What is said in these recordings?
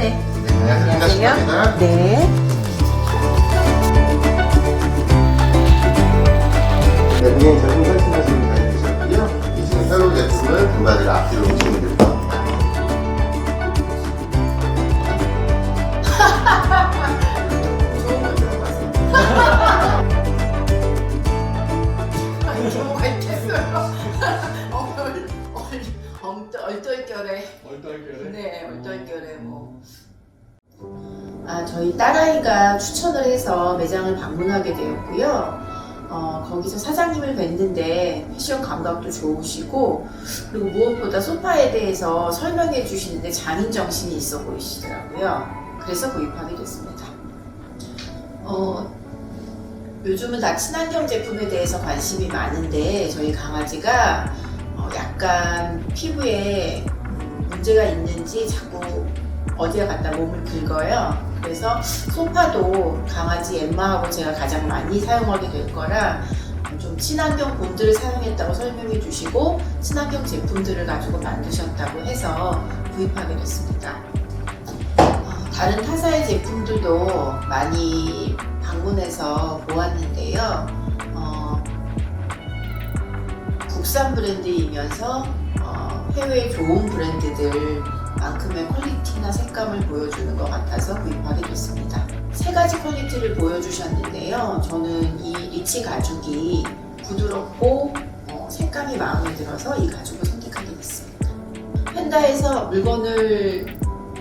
네. 안녕하세요. 네. 네, 네 그냥 제품 설치하시면 되시고요. 이제 새로운 제품을 분갈이를 앞뒤로 얼떨결에. 얼떨결에? 네, 얼떨결에 뭐. 아, 저희 딸아이가 추천을 해서 매장을 방문하게 되었고요. 어, 거기서 사장님을 뵀는데 패션 감각도 좋으시고 그리고 무엇보다 소파에 대해서 설명해 주시는데 장인 정신이 있어 보이시더라고요. 그래서 구입하게 됐습니다. 어, 요즘은 다 친환경 제품에 대해서 관심이 많은데 저희 강아지가 어, 약간 피부에 문제가 있는지 자꾸 어디에 갖다 몸을 긁어요. 그래서 소파도 강아지 엠마하고 제가 가장 많이 사용하게 될 거라 좀 친환경 본드를 사용했다고 설명해 주시고 친환경 제품들을 가지고 만드셨다고 해서 구입하게 됐습니다. 어, 다른 타사의 제품들도 많이 방문해서 보았는데요. 어, 국산 브랜드이면서 어, 해외 좋은 브랜드들 만큼의 퀄리티나 색감을 보여주는 것 같아서 구입하게 됐습니다. 세 가지 퀄리티를 보여주셨는데요. 저는 이 리치 가죽이 부드럽고 어, 색감이 마음에 들어서 이 가죽을 선택하게 됐습니다. 펜다에서 물건을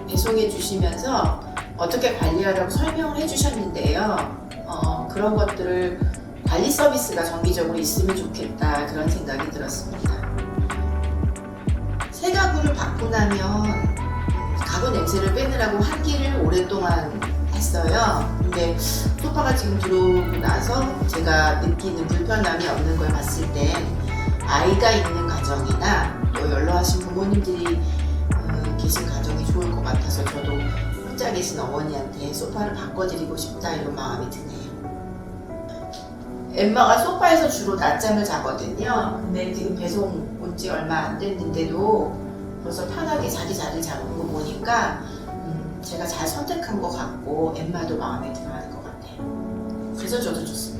배송해 주시면서 어떻게 관리하라고 설명을 해 주셨는데요. 어, 그런 것들을 관리 서비스가 정기적으로 있으면 좋겠다 그런 생각이 들었습니다. 받고 나면 가구 냄새를 빼느라고 환기를 오랫동안 했어요. 근데 소파가 지금 들어오고 나서 제가 느끼는 불편함이 없는 걸 봤을 때 아이가 있는 가정이나 또 연로하신 부모님들이 어, 계신 가정이 좋을 것 같아서 저도 혼자 계신 어머니한테 소파를 바꿔드리고 싶다 이런 마음이 드네요. 엠마가 소파에서 주로 낮잠을 자거든요. 근데 지금 배송 온 지 얼마 안 됐는데도 벌써 편하게 자기 자리를 잡은 거 보니까 음, 제가 잘 선택한 것 같고 엠마도 마음에 들어하는 것 같아요. 그래서 저도 좋습니다.